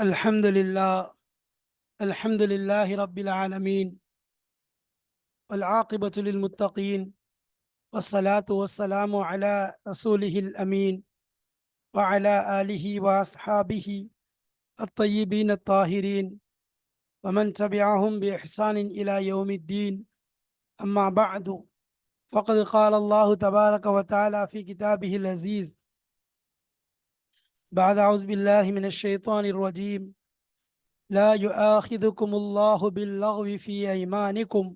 الحمد لله الحمد لله رب العالمين والعاقبة للمتقين والصلاة والسلام على رسوله الأمين وعلى آله وأصحابه الطيبين الطاهرين ومن تبعهم بإحسان إلى يوم الدين. أما بعد فقد قال الله تبارك وتعالى في كتابه العزيز بعد أعوذ بالله من الشيطان الرجيم لا يؤاخذكم الله باللغو في أيمانكم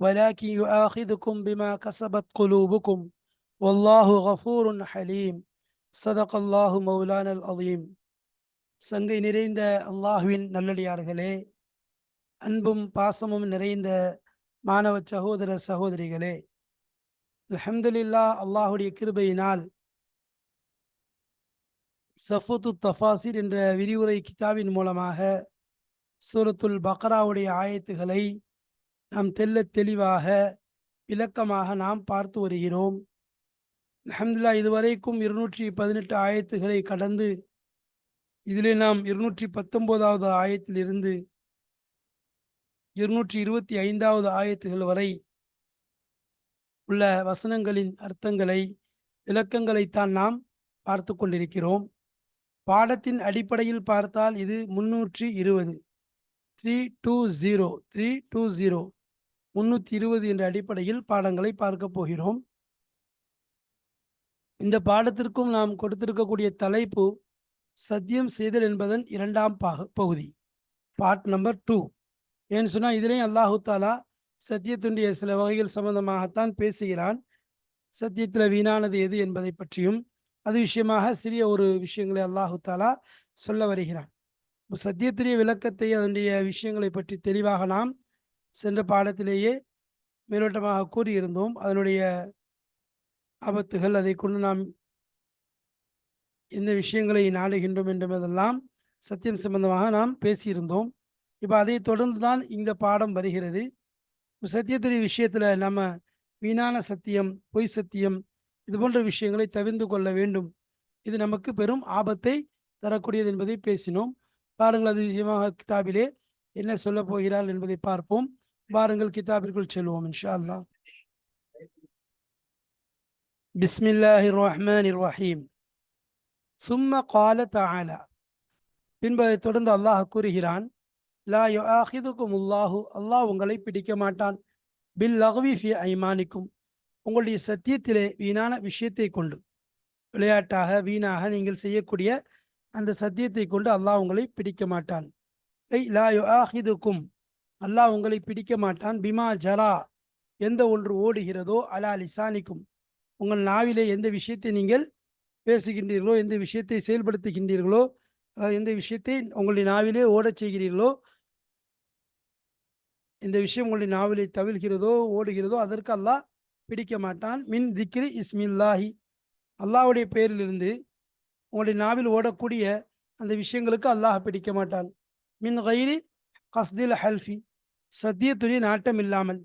ولكن يؤاخذكم بما كسبت قلوبكم والله غفور حليم صدق الله مولانا العظيم சங்கை நிறைந்த அல்லாஹுவின் நல்லடியார்களே அன்பும் பாசமும் நிறைந்த மாணவ சகோதர சகோதரிகளே அலமதுல்லா அல்லாஹுடைய கிருபையினால் சஃபத்து தஃபாசிர் என்ற விரிவுரை கிதாபின் மூலமாக சூரத்துல் பக்ராவுடைய ஆயத்துகளை நாம் தெல்ல தெளிவாக விளக்கமாக நாம் பார்த்து வருகிறோம். அஹமதுல்லா இதுவரைக்கும் இருநூற்றி பதினெட்டு ஆயத்துகளை கடந்து இதிலே நாம் இருநூற்றி பத்தொன்பதாவது ஆயத்திலிருந்து இருநூற்றி இருபத்தி ஐந்தாவது ஆயத்துகள் வரை உள்ள வசனங்களின் அர்த்தங்களை விளக்கங்களைத்தான் நாம் பார்த்து கொண்டிருக்கிறோம். பாடத்தின் அடிப்படையில் பார்த்தால் இது முன்னூற்றி இருபது three two zero three two zero முன்னூற்றி இருபது என்ற அடிப்படையில் பாடங்களை பார்க்க போகிறோம். இந்த பாடத்திற்கும் நாம் கொடுத்திருக்கக்கூடிய தலைப்பு சத்தியம் செய்தல் என்பதன் இரண்டாம் பாக பகுதி பார்ட் நம்பர் டூ ஏன்னு சொன்னால் இதிலேயும் அல்லாஹு தாலா சத்தியத்துடைய சில வகைகள் சம்பந்தமாகத்தான் பேசுகிறான். சத்தியத்தில் வீணானது எது என்பதை பற்றியும் அது விஷயமாக சிறிய ஒரு விஷயங்களை அல்லாஹு தாலா சொல்ல வருகிறான். சத்தியத்துடைய விளக்கத்தை அதனுடைய விஷயங்களை பற்றி தெளிவாக நாம் சென்ற பாடத்திலேயே மேலோட்டமாக கூறியிருந்தோம். அதனுடைய ஆபத்துகள் அதை கொண்டு நாம் எந்த விஷயங்களை நாடுகின்றோம் என்பதெல்லாம் சத்தியம் சம்பந்தமாக நாம் பேசியிருந்தோம். இப்போ அதை தொடர்ந்து தான் இந்த பாடம் வருகிறது. சத்தியத்துறை விஷயத்தில் நம்ம வீணான சத்தியம் பொய் சத்தியம் இது போன்ற விஷயங்களை தவிர்ந்து கொள்ள வேண்டும். இது நமக்கு பெரும் ஆபத்தை தரக்கூடியது என்பதை பேசினோம். பாருங்கள் அது விஷயமாக கிதாபிலே என்ன சொல்ல போகிறாள் என்பதை பார்ப்போம். பாருங்கள் கிதாபிற்குள் செல்வோம் இன்ஷா அல்லா பிஸ்மில்லாஹி ரஹ்மான் ரஹீம் சும்ம கால தாலா பின்பதை தொடர்ந்து அல்லாஹ் கூறுகிறான் லா யுஆஹிதுக்கும் உல்லாஹு அல்லாஹ் உங்களை பிடிக்க மாட்டான். பில் லஹ்வி ஃபி ஐமானிக்கும். உங்களுடைய சத்தியத்திலே வீணான விஷயத்தை கொண்டு விளையாட்டாக வீணாக நீங்கள் செய்யக்கூடிய அந்த சத்தியத்தை கொண்டு அல்லாஹ் உங்களை பிடிக்க மாட்டான். ஐ லா யுஆஹிதுக்கும் அல்லாஹ் உங்களை பிடிக்க மாட்டான். பிமா ஜரா எந்த ஒன்று ஓடுகிறதோ அலா லிசானிக்கும். உங்கள் நாவிலே எந்த விஷயத்தை நீங்கள் பேசுகின்றீர்களோ எந்த விஷயத்தை செயல்படுத்துகின்றீர்களோ எந்த விஷயத்தை உங்களுடைய நாவிலே ஓடச் செய்கிறீர்களோ இந்த விஷயம் உங்களுடைய நாவிலே தவிழ்கிறதோ ஓடுகிறதோ அதற்கு அல்லாஹ் பிடிக்க மாட்டான் மின் திக்ரி இஸ்மில்லாஹி. அல்லாஹுடைய பெயரிலிருந்து உங்களுடைய நாவில் ஓடக்கூடிய அந்த விஷயங்களுக்கு அல்லாஹ் பிடிக்க மாட்டான் மின் கயிறு கஸ்தில் ஹல்ஃபி. சத்தியத்துடைய நாட்டம் இல்லாமல்.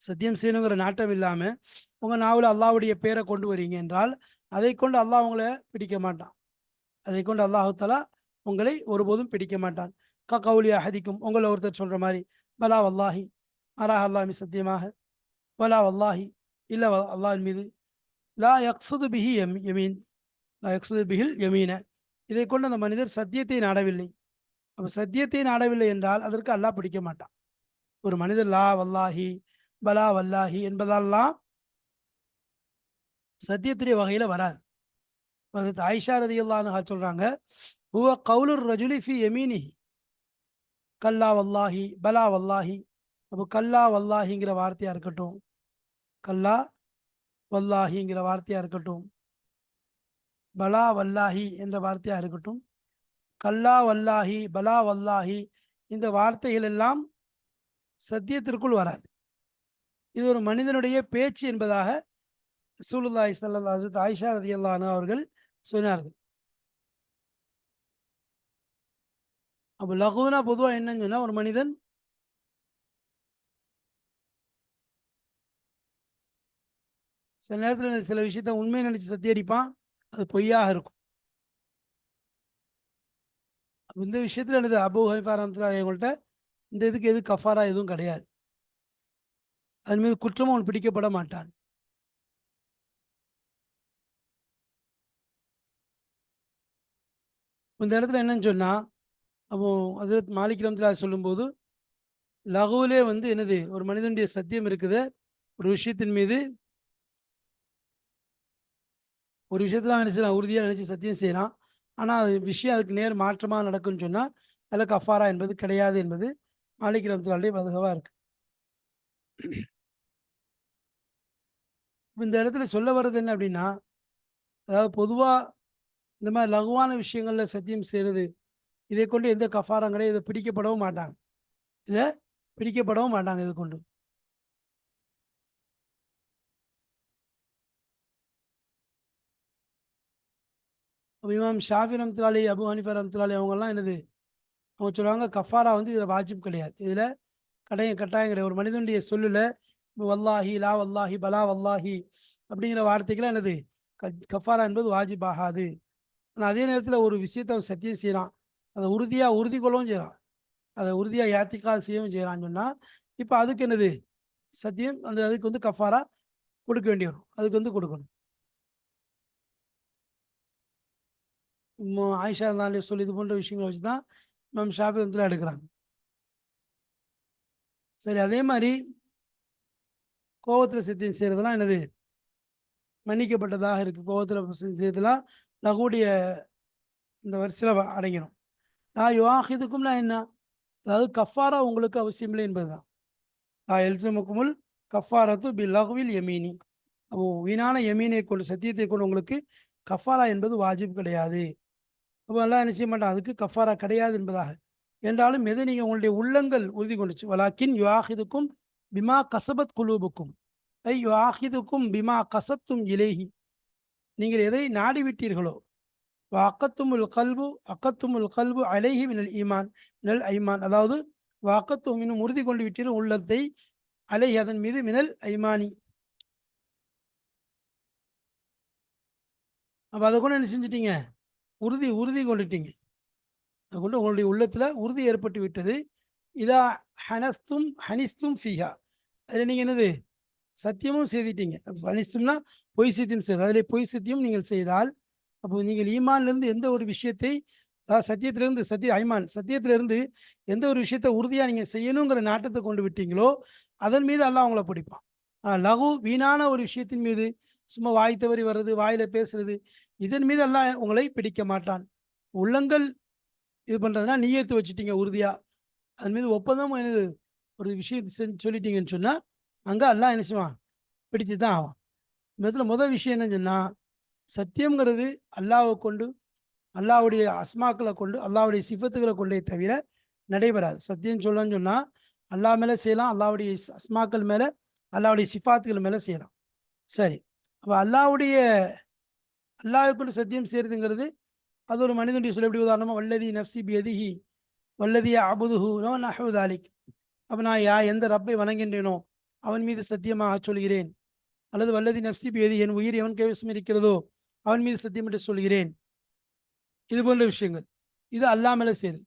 சத்தியம் செய்யணுங்கிற நாட்டம் இல்லாமல் உங்கள் நாவில் அல்லாவுடைய பேரை கொண்டு வரீங்க என்றால் அதை கொண்டு அல்லாஹ் உங்களை பிடிக்க மாட்டான் அதை கொண்டு அல்லாஹாலா உங்களை ஒருபோதும் பிடிக்க மாட்டான் க கவுலி அஹதிக்கும் உங்களை ஒருத்தர் சொல்கிற மாதிரி பலா வல்லாஹி. அலாஹ் அல்லாமி சத்தியமாக வலா வல்லாஹி இல்லை அல்லாஹின் மீது லா யக்சுது பிஹி எம் யமீன் லா யக்சுது பிஹில் யமீன இதை கொண்டு அந்த மனிதர் சத்தியத்தை நாடவில்லை. அப்போ சத்தியத்தை நாடவில்லை என்றால் அதற்கு அல்லாஹ் பிடிக்க மாட்டான். ஒரு மனிதர் லா வல்லாஹி பலா வல்லாஹி என்பதெல்லாம் சத்தியத்துடைய வகையில் வராது. ஆயிஷா ரதி அல்லான்னு சொல்கிறாங்க ஹுவ கவுலுர் ரஜுலி ஃபி எமீனிஹி கல்லா வல்லாஹி பலா வல்லாஹி. அப்போ கல்லா வல்லாஹிங்கிற வார்த்தையாக இருக்கட்டும் கல்லா வல்லாஹிங்கிற வார்த்தையாக இருக்கட்டும். பலா வல்லாஹி என்ற வார்த்தையாக இருக்கட்டும். கல்லா வல்லாஹி பலா வல்லாஹி இந்த வார்த்தைகள் எல்லாம் சத்தியத்திற்குள் வராது. இது ஒரு மனிதனுடைய பேச்சு என்பதாக சூலுல்லாய் சல்லா ஆயிஷா ரதி அல்லானு அவர்கள் சொன்னார்கள். அப்போ லகுனா பொதுவாக என்னன்னு சொன்னால் ஒரு மனிதன் சில நேரத்தில் சில விஷயத்த உண்மையை நினைச்சு சத்தியடிப்பான் அது பொய்யாக இருக்கும். இந்த விஷயத்துல என்னது? அபு ஹனிஃபா எங்கள்கிட்ட இந்த இதுக்கு எது கஃபாரா எதுவும் கிடையாது. அதன் மீது குற்றமும் அவன் பிடிக்கப்பட மாட்டான். இந்த இடத்துல என்னன்னு சொன்னால் அப்போ ஹசரத் மாலிக் ரஹ்மத்துல்லாஹி சொல்லும்போது லகுவிலே வந்து என்னது? ஒரு மனிதனுடைய சத்தியம் இருக்குது. ஒரு விஷயத்தின் மீது ஒரு விஷயத்தில் அவன் என்ன செய்யலாம் உறுதியாக நினச்சி சத்தியம் செய்யலாம் ஆனால் அது விஷயம் அதுக்கு நேர் மாற்றமாக நடக்கும்னு சொன்னால் அதில் கஃபாரா என்பது கிடையாது என்பது மாலிக் ரஹ்மத்துல்லாஹி மதுகவாக இருக்கு. இந்த இடத்துல சொல்ல வர்றது என்ன அப்படின்னா அதாவது பொதுவாக இந்த மாதிரி லகுவான விஷயங்களில் சத்தியம் செய்கிறது இதை கொண்டு எந்த கஃபாரம் கிடையாது. இதை பிடிக்கப்படவும் மாட்டாங்க. இதை பிடிக்கப்படவும் மாட்டாங்க இது கொண்டு. அப்போ இமாம் ஷாஃபி ரம்துலாலி அபு ஹனிஃபா ரம்துலாலி அவங்கெல்லாம் என்னது? அவங்க சொல்லுவாங்க கஃபாரா வந்து இதில் வாஜிப் கிடையாது. இதில் கடைய கட்டாயம் கிடையாது. ஒரு மனிதனுடைய சொல்லில் வல்லாஹி லா வல்லாஹி பலா வல்லாஹி அப்படிங்கிற வார்த்தைக்கெல்லாம் என்னது? க- கஃபாரா என்பது வாஜிப் ஆகாது. ஆனால் அதே நேரத்தில் ஒரு விஷயத்தை அவன் சத்தியம் செய்கிறான் அதை உறுதியாக உறுதி கொள்ளவும் செய்கிறான் அதை உறுதியாக யாத்திக்காது செய்யவும் செய்கிறான்னு சொன்னால் இப்போ அதுக்கு என்னது? சத்தியம் அந்த அதுக்கு வந்து கஃபாரா கொடுக்க வேண்டி வரும் அதுக்கு வந்து கொடுக்கணும். ஆயிஷா அல்லாஹ் சொல்லி இது போன்ற விஷயங்களை வச்சு தான் மேம் ஷாஃபி வந்து எடுக்கிறாங்க. சரி அதே மாதிரி கோவத்தில் சத்தியம் செய்கிறதுலாம் என்னது? மன்னிக்கப்பட்டதாக இருக்குது கோவத்தில் செய்யறதுலாம் லகுடைய இந்த வரிசையில் அடங்கிடும். நான் யுவாஹிதுக்கும் நான் என்ன அதாவது கஃபாரா உங்களுக்கு அவசியம் இல்லை என்பதுதான். நான் எல்சமுக்குமுல் கஃபாரத்து பி லகுவில் யமீனி. அப்போ வீணான யமீனை கொண்டு சத்தியத்தை கொண்டு உங்களுக்கு கஃபாரா என்பது வாஜிப் கிடையாது. அப்போ எல்லாம் என்ன செய்ய மாட்டான்? அதுக்கு கஃபாரா கிடையாது என்பதாக. என்றாலும் எது நீங்கள் உங்களுடைய உள்ளங்கள் உறுதி கொண்டுச்சு? வலாக்கின் யுவாஹிதுக்கும் பிமா கசபத் குலூபுக்கும். ஐ யுவாஹிதுக்கும் பிமா கசத்தும் இலேஹி. நீங்கள் எதை நாடி விட்டீர்களோ வாக்கத்துமுல் கல்பு அக்கத்துமுல் கல்பு அலேஹி மினல் ஈமான். மினல் ஐமான். அதாவது வாக்கத்தும் இன்னும் உறுதி கொண்டு விட்டீர்கள் உள்ளத்தை அலேஹி அதன் மீது மினல் ஐமானி. அப்போ அதை கூட என்ன செஞ்சிட்டீங்க? உறுதி உறுதி கொண்டுட்டீங்க. அதை கொண்டு உங்களுடைய உள்ளத்தில் உறுதி ஏற்பட்டு விட்டது. இதா ஹனஸ்தும் ஹனிஸ்தும் ஃபீஹா. அதில் நீங்கள் என்னது? சத்தியமும் செய்திட்டீங்க. ஹனிஸ்தும்னா பொய் சத்தியம் செய்து? அதில் பொய் சத்தியம் நீங்கள் செய்தால் அப்போ நீங்கள் ஈமான்லேருந்து எந்த ஒரு விஷயத்தை அதாவது சத்தியத்திலிருந்து சத்திய ஐமான் சத்தியத்திலிருந்து எந்த ஒரு விஷயத்தை உறுதியாக நீங்கள் செய்யணுங்கிற நாட்டத்தை கொண்டு விட்டீங்களோ அதன் மீது அல்லாஹ் அவங்கள பிடிப்பான். ஆனால் லகு வீணான ஒரு விஷயத்தின் மீது சும்மா வாய் தவறி வர்றது வாயில் பேசுறது இதன் மீது எல்லாம் உங்களை பிடிக்க மாட்டான். உள்ளங்கள் இது பண்றதுனா நீயத்து வச்சுட்டீங்க உறுதியாக அதன் மீது ஒப்பந்தம் என்னது? ஒரு விஷயத்தை செஞ்சு சொல்லிட்டீங்கன்னு சொன்னால் அங்கே அல்லாஹ் என்ன செய்வான்? பிடிச்சு தான் ஆவான். இந்த இடத்துல முதல் விஷயம் என்னன்னு சொன்னால் சத்தியங்கிறது அல்லாவை கொண்டு அல்லாஹ்வுடைய அஸ்மாக்களை கொண்டு அல்லாஹ்வுடைய சிஃபத்துகளை கொண்டே தவிர நடைபெறாது. சத்தியம் சொல்லணும்னு சொன்னால் அல்லாஹ் மேலே செய்யலாம் அல்லாவுடைய அஸ்மாக்கள் மேலே அல்லாவுடைய சிஃபாத்துகள் மேலே செய்யலாம். சரி. அப்போ அல்லாஹ்வுடைய அல்லாஹ்வை கொண்டு சத்தியம் செய்யறதுங்கிறது அது ஒரு மனிதனுடைய சொல்ல எப்படி உதாரணமா வல்லதி நப்சி பியதிஹி வல்லதி அபுதுஹு நோ நஹுதாலிக் அப்போ நான் யா எந்த ரப்பை வணங்கின்றேனோ அவன் மீது சத்தியமாக சொல்கிறேன். அல்லது வல்லதி நப்சி பியதி என் உயிர் எவன் கைவசம் இருக்கிறதோ அவன் மீது சத்தியம் என்று சொல்கிறேன். இது போன்ற விஷயங்கள். இது அல்லாஹ் செய்யுது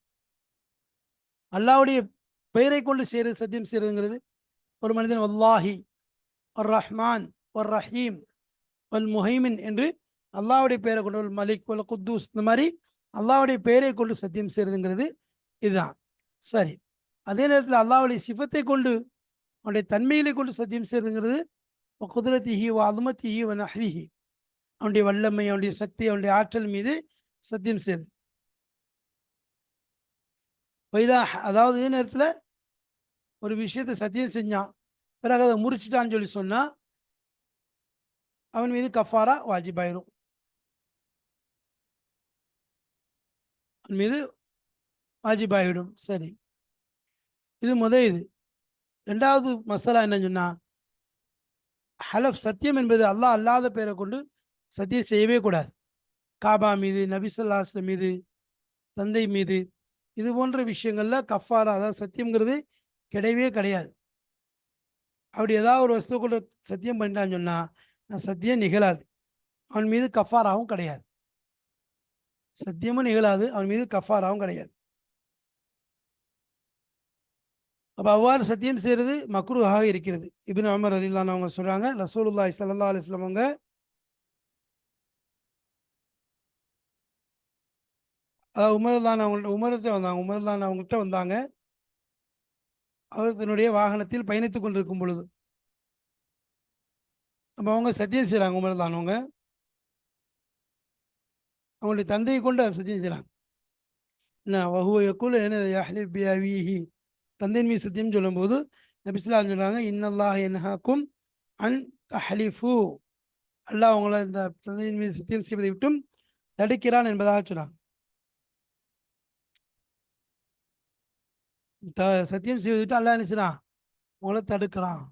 அல்லாஹ்வுடைய பெயரை கொண்டு செய்யறது சத்தியம் செய்யறதுங்கிறது ஒரு மனிதன் வல்லாஹி ஒரு ரஹ்மான் ஒரு ரஹீம் ஒல் முஹைமின் என்று அல்லாவுடைய பெயரை கொண்டு மலிக் வல் குத்தூஸ் இந்த மாதிரி அல்லாவுடைய பெயரை கொண்டு சத்தியம் செய்யறதுங்கிறது இதுதான். சரி. அதே நேரத்தில் அல்லாவுடைய சிஃபத்தை கொண்டு அவனுடைய தன்மைகளை கொண்டு சத்தியம் செய்யறதுங்கிறது குதிரத்திஹி வ அதுமத்திஹி வ நஹ்விஹி. அவனுடைய வல்லமை அவனுடைய சக்தி அவனுடைய ஆற்றல் மீது சத்தியம் செய்யுது வைதா அதாவது இதே நேரத்தில் ஒரு விஷயத்தை சத்தியம் செஞ்சான் பிறகு அதை முறிச்சிட்டான்னு சொல்லி சொன்னால் அவன் மீது கஃபாரா வாஜிபாயிரும். மீது வாஜிபாயிடும் சரி. இது முதல் இது. ரெண்டாவது மசாலா என்ன சொன்னால் ஹலஃப் சத்தியம் என்பது அல்லாஹ் அல்லாத பேரை கொண்டு சத்தியம் செய்யவே கூடாது. காபா மீது நபிசல்லாஸ்லம் மீது தந்தை மீது இது போன்ற விஷயங்களில் கஃபாரா அதாவது சத்தியம்ங்கிறது கிடையவே கிடையாது. அப்படி ஏதாவது ஒரு வஸ்து கூட சத்தியம் பண்ணிட்டான்னு சொன்னால் சத்தியம் நிகழாது. அவன் மீது கஃபாராவும் கிடையாது. சத்தியமும் நிகழாது அவன் மீது கஃபாராவும் கிடையாது. அப்போ அவ்வாறு சத்தியம் செய்கிறது மக்ரூஹாக இருக்கிறது. இபின் அமர் அதில்லான்னு அவங்க சொல்கிறாங்க ரசூலுல்லா சல்லா அலிஸ்லாம் அவங்க அதாவது உமர்தான் அவங்கள்ட்ட உமர்கிட்ட வந்தாங்க உமர்தான் அவங்கள்ட்ட வந்தாங்க. அவர் தன்னுடைய வாகனத்தில் பயணித்து கொண்டிருக்கும் பொழுது. அப்போ அவங்க சத்தியம் செய்கிறாங்க உமர்தான் அவங்க. அவங்களுடைய தந்தையை கொண்டு அவர் சத்தியம் செய்கிறாங்க என்ன வஹுவ யக்குல் என்ன யஹ்லிப் தந்தையின் மீது சத்தியம் சொல்லும்போது நபிஸ்லாம் சொல்கிறாங்க இன்னல்லாஹ் என்ஹாக்கும் அன் தஹலிஃபு. அல்லாஹ் அவங்கள இந்த தந்தையின் மீது சத்தியம் செய்வதை விட்டும் தடுக்கிறான் என்பதாக சொன்னாங்க த சத்தியம் செய்வதை விட்டு அல்லாஹ் என்ன செய்யறான் உங்களை தடுக்கிறான்.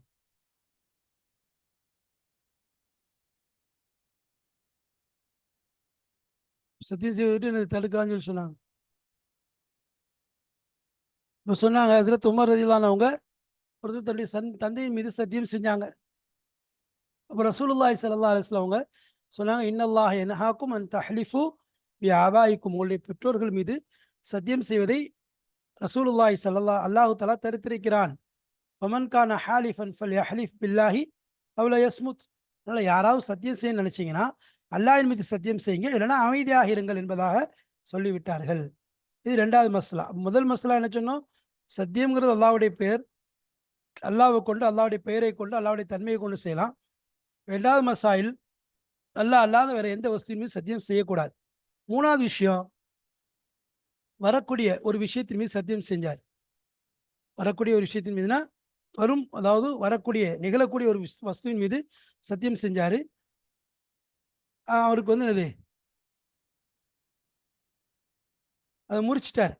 சத்தியம் செய்வதை எனக்கு என்னை சொல்லி சொன்னாங்க. இப்போ சொன்னாங்க ஹசரத் உமர் ரதிலானவங்க ஒருத்தர் தன்னுடைய சன் தந்தையின் மீது சத்தியம் செஞ்சாங்க. அப்போ ரசூலுல்லாய் சல்லா அலிஸ்லாம் அவங்க சொன்னாங்க இன்னல்லாஹ் என்னஹாக்கும் அன் தஹ்லிஃபு வியாபாய்க்கும் உங்களுடைய பெற்றோர்கள் மீது சத்தியம் செய்வதை ரசூலுல்லாய் சல்லா அல்லாஹு தலா தடுத்திருக்கிறான். ஒமன்கான ஹாலிஃபன் ஃபல் யஹ்லிஃப் பில்லாஹி அவ்வளோ யஸ்முத். அதனால் யாராவது சத்தியம் செய்ய நினைச்சீங்கன்னா அல்லாஹின் மீது சத்தியம் செய்யுங்க இல்லைன்னா அமைதியாக இருங்கள் என்பதாக சொல்லிவிட்டார்கள். இது ரெண்டாவது மஸ்லா முதல் மஸ்லா என்ன சொன்னோம்? சத்தியம்ங்கிறது அல்லாவுடைய பெயர். அல்லாவை கொண்டு அல்லாவுடைய பெயரை கொண்டு அல்லாவுடைய தன்மையை கொண்டு செய்யலாம். ரெண்டாவது மசாயில் அல்லாஹ் அல்லாத வேற எந்த வசதியுமே மீது சத்தியம் செய்யக்கூடாது. மூணாவது விஷயம் வரக்கூடிய ஒரு விஷயத்தின் மீது சத்தியம் செஞ்சார். வரக்கூடிய ஒரு விஷயத்தின் மீதுனா வரும் அதாவது வரக்கூடிய நிகழக்கூடிய ஒரு விஷ்- வஸ்துவின் மீது சத்தியம் செஞ்சாரு. அவருக்கு வந்து அது அதை முறிச்சிட்டார்.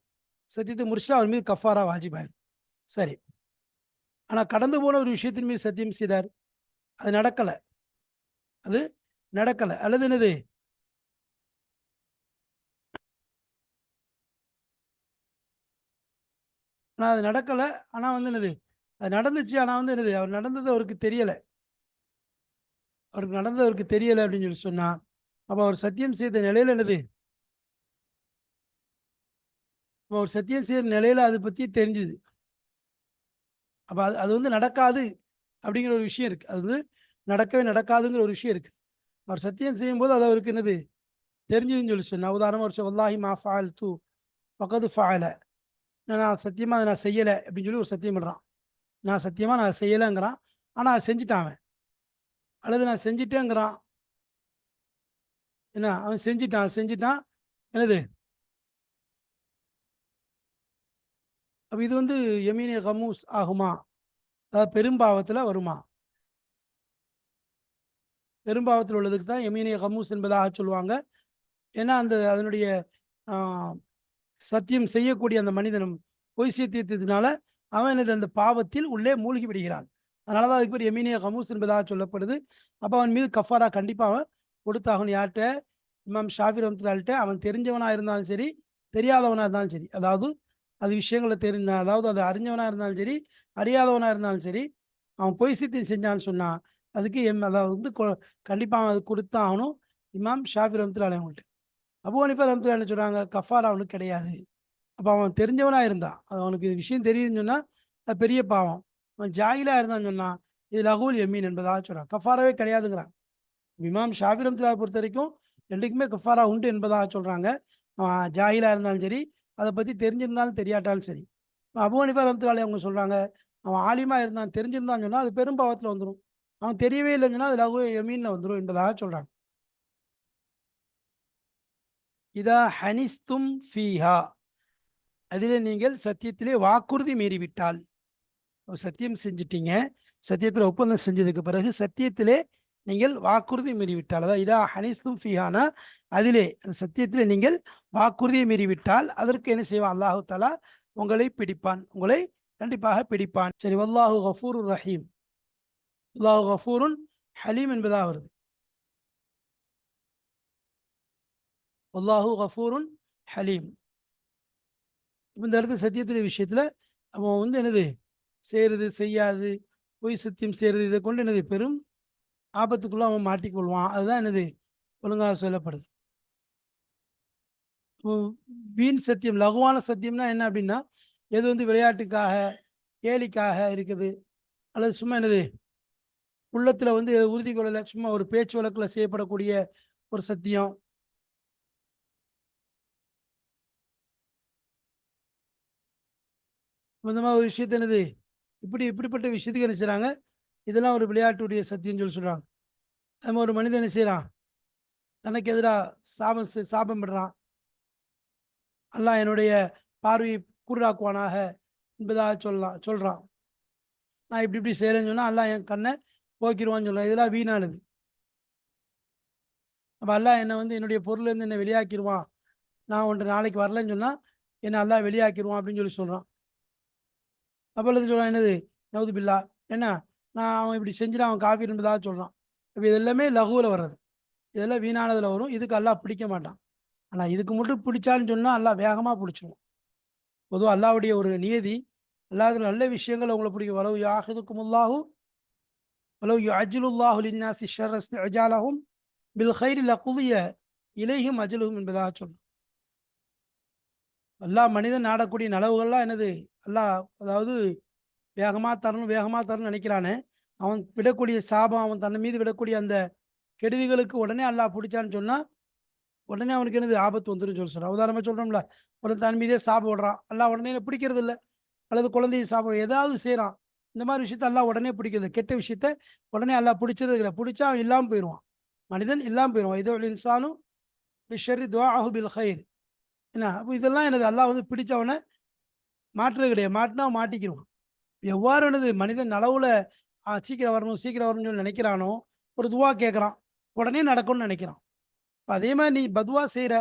சத்தியத்தை முடிச்சுட்டு அவர் மீது கஃபாரா வாஜிபார் சரி. ஆனால் கடந்து போன ஒரு விஷயத்தின் மீது சத்தியம் செய்தார். அது நடக்கலை. அது நடக்கலை. அல்லது என்னது? ஆனால் அது நடக்கலை. ஆனால் வந்து என்னது? அது நடந்துச்சு. ஆனால் வந்து என்னது? அவர் நடந்தது அவருக்கு தெரியலை. அவருக்கு நடந்தது அவருக்கு தெரியலை அப்படின்னு சொல்லி சொன்னா அப்போ அவர் சத்தியம் செய்த நிலையில் என்னது? ஒரு அவர் சத்தியம் செய்த நிலையில் அதை பற்றி தெரிஞ்சுது. அப்போ அது அது வந்து நடக்காது அப்படிங்கிற ஒரு விஷயம் இருக்குது அது வந்து நடக்கவே நடக்காதுங்கிற ஒரு விஷயம் இருக்குது அவர் சத்தியம் செய்யும்போது அது அவருக்கு என்னது? தெரிஞ்சதுன்னு சொல்லி சொன்னா உதாரணமாக ஒரு வல்லாஹி மா ஃபால் தூ பக்கத்து ஃபால. நான் சத்தியமாக அதை நான் செய்யலை அப்படின்னு சொல்லி ஒரு சத்தியம் பண்ணுறான் நான் சத்தியமாக நான் செய்யலைங்கிறான். ஆனால் அதை செஞ்சுட்டான் அவன். அல்லது நான் செஞ்சிட்டேங்கிறான். என்ன? அவன் செஞ்சிட்டான் செஞ்சிட்டான். என்னது? அப்போ இது வந்து எமீனிய கமூஸ் ஆகுமா? அதாவது பெரும்பாவத்தில் வருமா? பெரும்பாவத்தில் உள்ளதுக்கு தான் எமீனிய கமூஸ் என்பதாக சொல்லுவாங்க. ஏன்னா அந்த அதனுடைய சத்தியம் செய்யக்கூடிய அந்த மனிதனும் பொய் சத்தியத்தினால அவன் எனது அந்த பாவத்தில் உள்ளே மூழ்கி விடுகிறான். அதனால தான் அதுக்கு பேர் எமினிய ஹமூஸ் என்பதாக சொல்லப்படுது. அப்போ அவன் மீது கஃபாரா கண்டிப்பாக அவன் கொடுத்தாகணும். யார்கிட்ட? இமாம் ஷாஃபி ரஹ்மத்துல்லாஹ்ட்ட அவன் தெரிஞ்சவனா இருந்தாலும் சரி தெரியாதவனா இருந்தாலும் சரி. அதாவது அது விஷயங்களை தெரிஞ்ச அதாவது அது அறிஞ்சவனா இருந்தாலும் சரி அறியாதவனா இருந்தாலும் சரி அவன் பொய் சித்தி செஞ்சான்னு சொன்னான் அதுக்கு எம் அதாவது வந்து கொ- கண்டிப்பா அவன் அது கொடுத்தாகணும். இமாம் ஷாஃபி ரஹ்மத்துல்லாஹி அவங்கள்ட்ட. அபு ஹனீஃபா ரம்துல்லா என்ன சொல்றாங்க? கஃபாரா அவனுக்கு கிடையாது. அப்போ அவன் தெரிஞ்சவனா இருந்தான். அது அவனுக்கு விஷயம் தெரியுதுன்னு சொன்னா அது பெரிய பாவம். அவன் ஜாயிலா இருந்தான் சொன்னான் இது லகுல் எமீன் என்பதாக சொல்றான். கஃபாராவே கிடையாதுங்கிறான். இமாம் ஷாஃபி ரஹ்மத்துல்லாஹி பொறுத்த வரைக்கும் ரெண்டுக்குமே கஃபாரா உண்டு என்பதாக சொல்றாங்க. அவன் ஜாயிலா இருந்தாலும் சரி அதை பத்தி தெரிஞ்சிருந்தாலும் தெரியாட்டாலும் சரி. அபு ஹனீஃபா ரஹ்மத்துல்லாஹி அவங்க சொல்றாங்க அவன் ஆலிமா இருந்தான் தெரிஞ்சிருந்தான்னு சொன்னா அது பெரும்பாவத்தில் வந்துடும் அவன் தெரியவே இல்லைன்னு சொன்னா அது லகு எமீன்ல வந்துடும் என்பதாக சொல்றாங்க. இதா ஹனிஸ்தும் ஃபீஹா. அதில் நீங்கள் சத்தியத்திலே வாக்குறுதி மீறிவிட்டால். சத்தியம் செஞ்சிட்டீங்க. சத்தியத்தில் ஒப்பந்தம் செஞ்சதுக்கு பிறகு சத்தியத்திலே நீங்கள் வாக்குறுதி மீறிவிட்டால் அதாவது இதா ஹனீஸ்தும் ஃபீஹானா அதிலே அந்த சத்தியத்தில் நீங்கள் வாக்குறுதியை மீறிவிட்டால் அதற்கு என்ன செய்வான்? அல்லாஹு தாலா உங்களை பிடிப்பான். உங்களை கண்டிப்பாக பிடிப்பான். சரி வல்லாஹு கஃபூர் ரஹீம். அல்லாஹு கஃபூருன் ஹலீம் என்பதாக வருது. அல்லாஹு கஃபூருன் ஹலீம். இந்த இடத்துல சத்தியத்துடைய விஷயத்தில் அவன் வந்து என்னது? செய்யறது செய்யாது பொய் சத்தியம் செய்யறது இதை கொண்டு என்னது பெரும் ஆபத்துக்குள்ள அவன் மாட்டிக்கொள்வான் அதுதான் என்னது? ஒழுங்காக சொல்லப்படுது. வீண் சத்தியம் லகுவான சத்தியம்னா என்ன அப்படின்னா எது வந்து விளையாட்டுக்காக கேலிக்காக இருக்குது அல்லது சும்மா என்னது? உள்ளத்துல வந்து உறுதி கொள்ளல சும்மா ஒரு பேச்சு வழக்குல செய்யப்படக்கூடிய ஒரு சத்தியம். இந்த மாதிரி ஒரு விஷயத்த என்னது? இப்படி இப்படிப்பட்ட விஷயத்துக்கு என்ன செய்கிறாங்க இதெல்லாம் ஒரு விளையாட்டுடைய சத்தியம்னு சொல்லி சொல்கிறாங்க அது மாதிரி ஒரு மனிதன் என்ன செய்கிறான் தனக்கு எதிராக சாபம் செ- சாபம் விடுறான் அல்லா என்னுடைய பார்வையை குருடாக்குவானாக என்பதாக சொல்லலாம் சொல்கிறான் நான் இப்படி இப்படி செய்கிறேன்னு சொன்னால் அல்லாஹ் என் கண்ணை போக்கிடுவான்னு சொல்கிறான் இதெல்லாம் வீணானது. அப்போ அல்லா என்னை வந்து என்னுடைய பொருள்லேருந்து என்னை வெளியாக்கிடுவான் நான் ஒன்று நாளைக்கு வரலன்னு சொன்னால் என்னை அல்லா வெளியாக்கிடுவான் அப்படின்னு சொல்லி சொல்கிறான் அப்பல்லது சொல்கிறான் என்னது? நவுது பில்லா என்ன? நான் அவன் இப்படி செஞ்சுட்டு அவன் காஃபி என்பதாக சொல்கிறான் இப்போ இது எல்லாமே லகுவில் வர்றது. இதெல்லாம் வீணானதில் வரும். இதுக்கு அல்லா பிடிக்க மாட்டான். ஆனால் இதுக்கு மட்டும் பிடிச்சான்னு சொன்னால் அல்லா வேகமாக பிடிச்சிருவோம் பொதுவாக அல்லாவுடைய ஒரு நியதி அல்லாத நல்ல விஷயங்கள் அவங்களை பிடிக்கும். வளவு யாஹிதுக்கும் அல்லாஹு வலவு அஜிலுல்லாஹு லின்னாசி ஷர்ரஸ் அஜாலஹும் பில் ஹைரி லகுலிய இலையும் அஜலுகும் என்பதாக சொல்லும் எல்லா மனிதன் நாடக்கூடிய நலவுகள்லாம் என்னது? எல்லா அதாவது வேகமாக தரணும் வேகமாக தரணும்னு நினைக்கிறானே. அவன் விடக்கூடிய சாபம் அவன் தன்னை மீது விடக்கூடிய அந்த கெடுதிகளுக்கு உடனே அல்லா பிடிச்சான்னு சொன்னால் உடனே அவனுக்கு என்னது? ஆபத்து வந்துடும் சொல்லி சொல்கிறான் உதாரணமாக சொல்கிறோம்ல உடனே தன் மீதே சாபம் விடுறான். எல்லாம் உடனே பிடிக்கிறது இல்லை. அல்லது குழந்தையை சாப்பிட ஏதாவது செய்கிறான் இந்த மாதிரி விஷயத்த எல்லாம் உடனே பிடிக்கிறது கெட்ட விஷயத்த உடனே எல்லாம் பிடிச்சது இல்லை. பிடிச்சா அவன் இல்லாமல் போயிடுவான். மனிதன் இல்லாமல் போயிடுவான். இதோ இன்சானும் பிஷரி துவாஹு பில் ஹைர் என்ன? அப்போ இதெல்லாம் எனது அல்லாஹ் வந்து பிடிச்சவனை மாற்றுறது கிடையாது. மாட்டினா அவன் மாட்டிக்கிடுவான் எவ்வாறு என்னது? மனிதன் அளவில் சீக்கிரம் வரணும் சீக்கிரம் வரணும்னு சொல்லி நினைக்கிறானோ ஒரு துவா கேட்குறான் உடனே நடக்கும்னு நினைக்கிறான். இப்போ அதே மாதிரி நீ பதுவா செய்கிற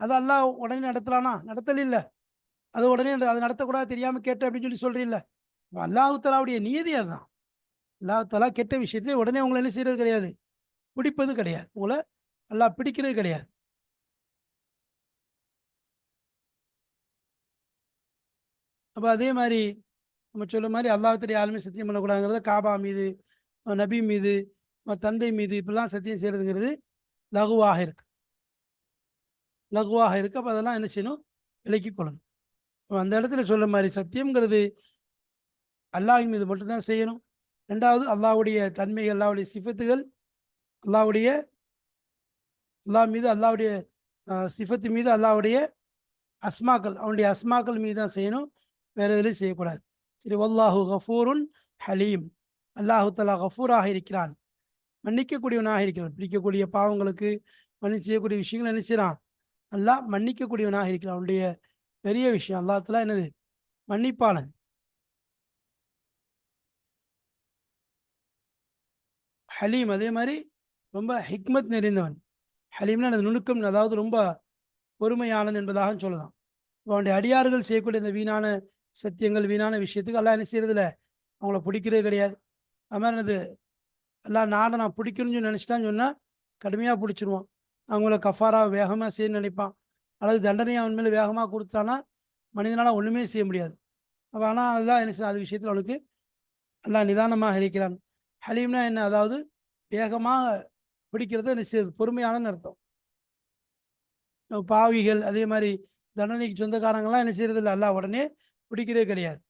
அது அல்லாஹ் உடனே நடத்தலானா நடத்தல இல்லை அது உடனே அது நடத்தக்கூடாது தெரியாமல் கேட்ட அப்படின்னு சொல்லி சொல்கிறீல்ல அல்லாஹு தலாவுடைய நியதி அதுதான். அல்லாஹ் தலா கெட்ட விஷயத்துல உடனே உங்களை என்ன செய்கிறது கிடையாது? பிடிப்பது கிடையாது. உங்களை அல்லாஹ் பிடிக்கிறது கிடையாது. அப்போ அதே மாதிரி நம்ம சொல்ல மாதிரி அல்லாஹத்துடைய யாருமே சத்தியம் பண்ணக்கூடாதுங்கிறது காபா மீது நபி மீது தந்தை மீது இப்படிலாம் சத்தியம் செய்கிறதுங்கிறது லகுவாக இருக்கு. லகுவாக இருக்கு. அப்போ அதெல்லாம் என்ன செய்யணும்? விலக்கிக் கொள்ளணும். இப்போ அந்த இடத்துல சொல்கிற மாதிரி சத்தியம்ங்கிறது அல்லாஹின் மீது மட்டும்தான் செய்யணும். ரெண்டாவது அல்லாஹ்வுடைய தன்மைகள் அல்லாவுடைய சிஃபத்துகள் அல்லாஹ்வுடைய அல்லாஹ் மீது அல்லாஹ்வுடைய சிஃபத்து மீது அல்லாவுடைய அஸ்மாக்கள் அவனுடைய அஸ்மாக்கள் மீது தான் செய்யணும். வேற எதுலையும் செய்யக்கூடாது. சரி வல்லாஹு கஃபூருன் ஹலீம். அல்லாஹு தலா கஃபூராக இருக்கிறான். மன்னிக்கக்கூடியவனாக இருக்கிறான். பிடிக்கக்கூடிய பாவங்களுக்கு மன்னி செய்யக்கூடிய விஷயங்கள் என்ன செய்யறான்? அல்லாஹ் மன்னிக்கக்கூடியவனாக இருக்கிறான். அவனுடைய பெரிய விஷயம். அல்லாஹ் தலா என்னது? மன்னிப்பாளன். ஹலீம் அதே மாதிரி ரொம்ப ஹிக்மத் நிறைந்தவன். ஹலீம்னா எனது நுணுக்கம் அதாவது ரொம்ப பொறுமையானன் என்பதாக சொல்லலாம். அவனுடைய அடியார்கள் செய்யக்கூடிய இந்த வீணான சத்தியங்கள் வீணான விஷயத்துக்கு எல்லாம் என்ன செய்யறதில்ல? அவங்கள பிடிக்கிறதே கிடையாது. அது மாதிரி என்னது? எல்லாம் நாடை நான் பிடிக்கணும்னு நினச்சிட்டான்னு சொன்னால் கடுமையாக பிடிச்சிருவான். அவங்கள கஃபாராக வேகமாக செய்ய நினைப்பான். அல்லது தண்டனையை அவன் மேலே வேகமாக கொடுத்தானா மனிதனால் ஒன்றுமே செய்ய முடியாது. அப்போ ஆனால் அதெல்லாம் என்ன செய்யும் அது விஷயத்தில் அவனுக்கு எல்லாம் நிதானமாக இருக்கிறான். ஹலீம்னா என்ன? அதாவது வேகமாக பிடிக்கிறது என்ன செய்யுது பொறுமையான அர்த்தம். பாவிகள் அதே மாதிரி தண்டனைக்கு சொந்தக்காரங்களாம் என்ன செய்யறது இல்லை அல்ல உடனே பிடிக்கிறதே கிடையாது.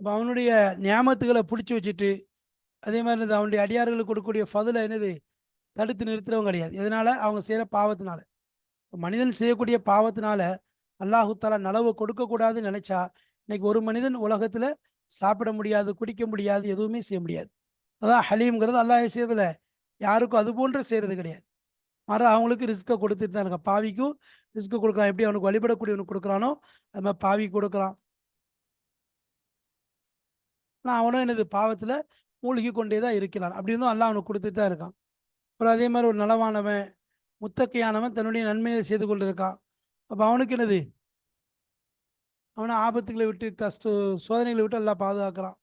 அப்போ அவனுடைய ஞாபகத்துகளை பிடிச்சி வச்சுட்டு அதே மாதிரி இருந்தது அவனுடைய அடியார்களுக்கு கொடுக்கக்கூடிய ஃபதில் என்னது? தடுத்து நிறுத்துறவங்க கிடையாது. எதனால? அவங்க செய்கிற பாவத்தினால. இப்போ மனிதன் செய்யக்கூடிய பாவத்தினால அல்லாஹுத்தாலா நலவு கொடுக்கக்கூடாதுன்னு நினைச்சா இன்னைக்கு ஒரு மனிதன் உலகத்தில் சாப்பிட முடியாது குடிக்க முடியாது எதுவுமே செய்ய முடியாது. அதான் ஹலீம்ங்கிறது அல்லாஹ் செய்யறதில்ல யாருக்கும் அது போன்ற செய்கிறது கிடையாது. மாற அவங்களுக்கு ரிஸ்க்கை கொடுத்துட்டு தான் இருக்கான் பாவிக்கும் ரிஸ்க் கொடுக்குறான் எப்படி அவனுக்கு வழிபடக்கூடியவனுக்கு கொடுக்குறானோ அது மாதிரி பாவி கொடுக்குறான் ஆனால் அவனும் எனது பாவத்தில் மூழ்கி கொண்டே தான் இருக்கிறான். அப்படி இருந்தும் அல்லாஹ் அவனுக்கு கொடுத்துட்டு தான் இருக்கான். அப்புறம் அதே மாதிரி ஒரு நலவானவன் முத்தக்கையானவன் தன்னுடைய நன்மையை செய்து கொண்டு இருக்கான் அப்போ அவனுக்கு என்னது? அவனை ஆபத்துகளை விட்டு கஷ்ட சோதனைகளை விட்டு எல்லாம் பாதுகாக்கிறான்.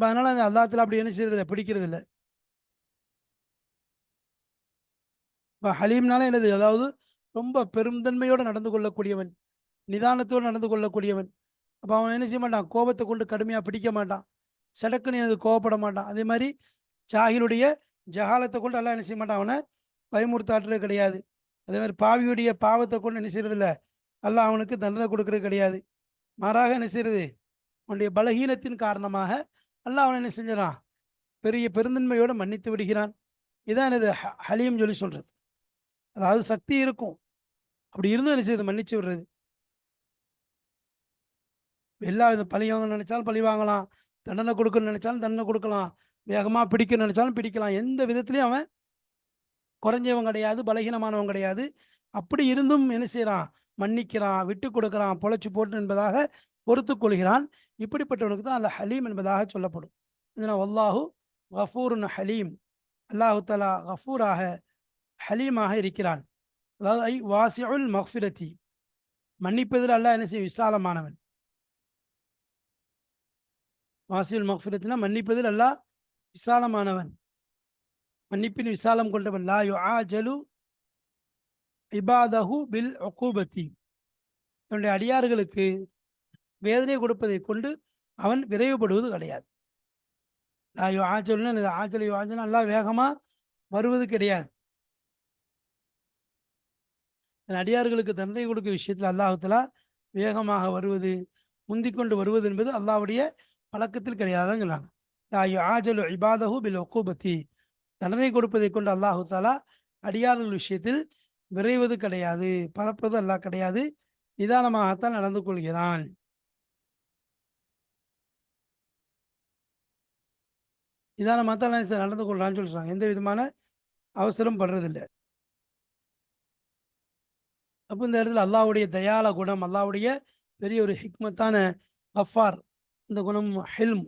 இப்போ அதனால் அந்த அல்லாத்தில் அப்படி என்ன செய்யறது பிடிக்கிறது இல்லை இப்போ ஹலீம்னால என்னது? அதாவது ரொம்ப பெருந்தன்மையோடு நடந்து கொள்ளக்கூடியவன் நிதானத்தோடு நடந்து கொள்ளக்கூடியவன். அப்போ அவன் என்ன செய்ய மாட்டான்? கோபத்தை கொண்டு கடுமையாக பிடிக்க மாட்டான். சடக்குன்னு எனக்கு கோவப்பட மாட்டான். அதே மாதிரி ஜாகிலுடைய ஜஹாலத்தை கொண்டு எல்லாம் என்ன செய்ய மாட்டான்? அவனை பயமுறுத்தாட்டுறது கிடையாது. அதே மாதிரி பாவியுடைய பாவத்தை கொண்டு என்ன செய்யறதில்ல? எல்லாம் அவனுக்கு தண்டனை கொடுக்கறது கிடையாது. மாறாக என்ன செய்யறது? அவனுடைய பலகீனத்தின் காரணமாக அல்லாஹ் அவனை என்ன செஞ்சிடறான் பெரிய பெருந்தன்மையோடு மன்னித்து விடுகிறான். இதான் இது ஹ- சொல்லி சொல்கிறது அதாவது சக்தி இருக்கும். அப்படி இருந்தும் என்ன செய்யுது? மன்னிச்சு விடுறது. எல்லா வித பழி நினைச்சாலும் பழி வாங்கலாம். தண்டனை கொடுக்கணும்னு நினைச்சாலும் தண்டனை கொடுக்கலாம். வேகமாக பிடிக்கணும்னு நினைச்சாலும் பிடிக்கலாம். எந்த விதத்துலையும் அவன் குறைஞ்சவன் கிடையாது பலகீனமானவன் கிடையாது. அப்படி இருந்தும் என்ன செய்கிறான் மன்னிக்கிறான் விட்டு கொடுக்குறான் பொழைச்சி போட்டு என்பதாக பொறுத்து கொள்கிறான் இப்படிப்பட்டவனுக்கு தான் அல்ல ஹலீம் என்பதாக சொல்லப்படும். இதனால் வல்லாஹு கஃபூருன் ஹலீம். அல்லாஹு தலா கஃபூராக ஹலீமாக இருக்கிறான். அதாவது ஐ வாசியுல் மஹ்ஃபிரத்தி மன்னிப்பதில் அல்லாஹ் என்ன செய்ய விசாலமானவன். வாசியுல் மஹ்ஃபிரத்தினா மன்னிப்பதில் அல்லாஹ் விசாலமானவன். மன்னிப்பின் விசாலம் கொண்டவன். லா யு ஆஜலு இபாதஹு பில் ஒக்கூபத்தி தன்னுடைய அடியார்களுக்கு வேதனை கொடுப்பதை கொண்டு அவன் விரைவுபடுவது கிடையாது. லா யு ஆஜல்னு ஆஜல் யு ஆஜல் நல்லா வேகமாக வருவது கிடையாது. அடியார்களுக்கு தண்டனை கொடுக்க விஷயத்தில் அல்லாஹுத்தலா வேகமாக வருவது முந்திக்கொண்டு வருவது என்பது அல்லாவுடைய பழக்கத்தில் கிடையாதுன்னு சொல்றாங்க. லா ஆஜலு இபாதஹு பில் ஒக்கூபத்தி தண்டனை கொடுப்பதை கொண்டு அல்லாஹு தாலா அடியார்கள் விஷயத்தில் விரைவது கிடையாது பறப்பது அல்லாஹ் கிடையாது. நிதானமாகத்தான் நடந்து கொள்கிறான். நிதானமாக தான் நடந்து கொள்றான்னு சொல்றாங்க. எந்த விதமான அவசரம் படுறதில்லை. அப்போ இந்த இடத்துல அல்லாவுடைய தயால குணம் அல்லாவுடைய பெரிய ஒரு ஹிக்மத்தான அஃபார் இந்த குணம் ஹெல்ம்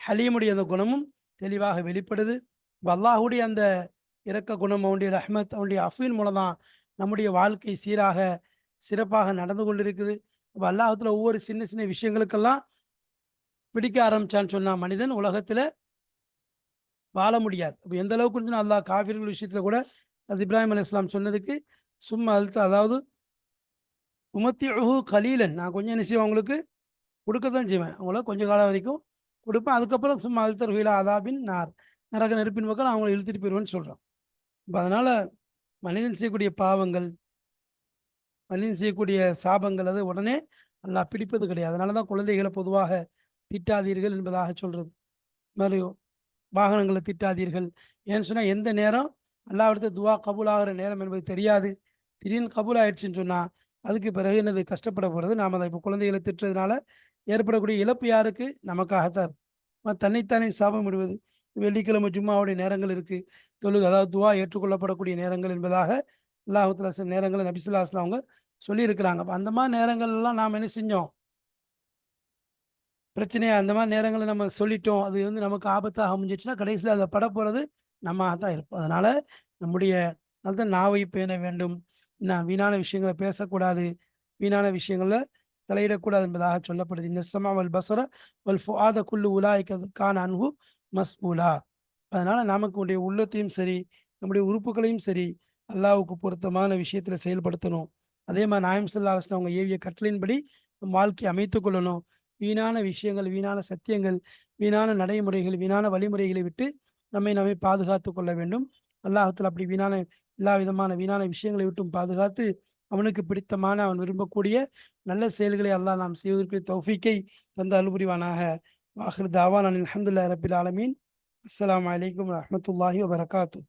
ஹலீமுடைய அந்த குணமும் தெளிவாக வெளிப்படுது. இப்போ அல்லாஹுடைய அந்த இறக்க குணம் அவனுடைய ரஹ்மத் அவனுடைய அஃபின் மூலம் தான் நம்முடைய வாழ்க்கை சீராக சிறப்பாக நடந்து கொண்டிருக்குது. இப்போ அல்லாஹத்தில் ஒவ்வொரு சின்ன சின்ன விஷயங்களுக்கெல்லாம் பிடிக்க ஆரம்பிச்சான்னு சொன்னால் மனிதன் உலகத்தில் வாழ முடியாது. இப்போ எந்த அளவுக்கு இருந்துச்சுன்னா அல்லாஹ் காஃபிர்கள் விஷயத்தில் கூட அது இப்ராஹிம் அலி இஸ்லாம் சொன்னதுக்கு சும்மா அழுத்த அதாவது உமத்தி உஹு கலீலன். நான் கொஞ்சம் என்ன செய்வேன் அவங்களுக்கு கொடுக்க தான் செய்வேன். அவங்கள கொஞ்சம் காலம் வரைக்கும் கொடுப்பேன். அதுக்கப்புறம் சும்மா அழுத்தர் ஹுயிலா அதாபின் நார். நரக நெருப்பின் பக்கம் அவங்களை இழுத்துட்டு போயிடுவேன்னு சொல்கிறான் இப்போ அதனால் மனிதன் செய்யக்கூடிய பாவங்கள் மனிதன் செய்யக்கூடிய சாபங்கள் அது உடனே நல்லா பிடிப்பது கிடையாது. அதனால தான் குழந்தைகளை பொதுவாக திட்டாதீர்கள் என்பதாக சொல்கிறது மாதிரி வாகனங்களை திட்டாதீர்கள். ஏன்னு சொன்னால் எந்த நேரம்? அல்லாவிடத்து துவா கபூல் ஆகிற நேரம் என்பது தெரியாது. திடீர்னு கபூல் ஆயிடுச்சுன்னு சொன்னால் அதுக்கு பிறகு என்னது? கஷ்டப்பட போகிறது நாம் அதை இப்போ குழந்தைகளை திட்டுறதுனால ஏற்படக்கூடிய இழப்பு யாருக்கு? நமக்காகத்தான். தன்னைத்தானே சாபம் விடுவது. வெள்ளிக்கிழமை ஜும்மாவுடைய நேரங்கள் இருக்குது தொழுகு அதாவது துவா ஏற்றுக்கொள்ளப்படக்கூடிய நேரங்கள் என்பதாக அல்லாஹத்துல சில நேரங்களில் நபிசுல்லாஸ்லாம் அவங்க சொல்லியிருக்கிறாங்க. அப்போ அந்த மாதிரி நேரங்கள்லாம் நாம் என்ன செஞ்சோம்? பிரச்சனையா? அந்த மாதிரி நேரங்களை நம்ம சொல்லிட்டோம். அது வந்து நமக்கு ஆபத்தாக அமைஞ்சிச்சுன்னா கடைசியில் அதை பட போகிறது நம்ம தான் இருப்போம். அதனால் நம்முடைய அதுதான் நாவை பேண வேண்டும். நான் வீணான விஷயங்களை பேசக்கூடாது. வீணான விஷயங்களில் தலையிடக்கூடாது என்பதாக சொல்லப்படுது. இந்த சமா வல் பசர வல் ஃபுஆத குல்லு உலாய்க்கான அன்பு அன்ஹு மஸ்ஊலா. அதனால் நமக்கு உடைய உள்ளத்தையும் சரி நம்முடைய உறுப்புகளையும் சரி அல்லாவுக்கு பொருத்தமான விஷயத்தில் செயல்படுத்தணும். அதே மாதிரி நாயம் சல்லா அவங்க ஏவிய கட்டளின்படி வாழ்க்கையை அமைத்துக் கொள்ளணும். வீணான விஷயங்கள் வீணான சத்தியங்கள் வீணான நடைமுறைகள் வீணான வழிமுறைகளை விட்டு நம்மை நம்மை பாதுகாத்து கொள்ள வேண்டும். அல்லாஹத்தில் அப்படி வீணான எல்லா விதமான வீணான விஷயங்களை விட்டும் பாதுகாத்து அவனுக்கு பிடித்தமான அவன் விரும்பக்கூடிய நல்ல செயல்களை அல்லாஹ் நாம் செய்வதற்கு தௌஃபிக்கை தந்த அலுபுரிவானாக வாஹிர் தாவான் அலமதுல்லா ரபில் ஆலமீன். அஸ்லாம் அலைக்கும் வரமத்துல்லாஹி வபரகாத்து.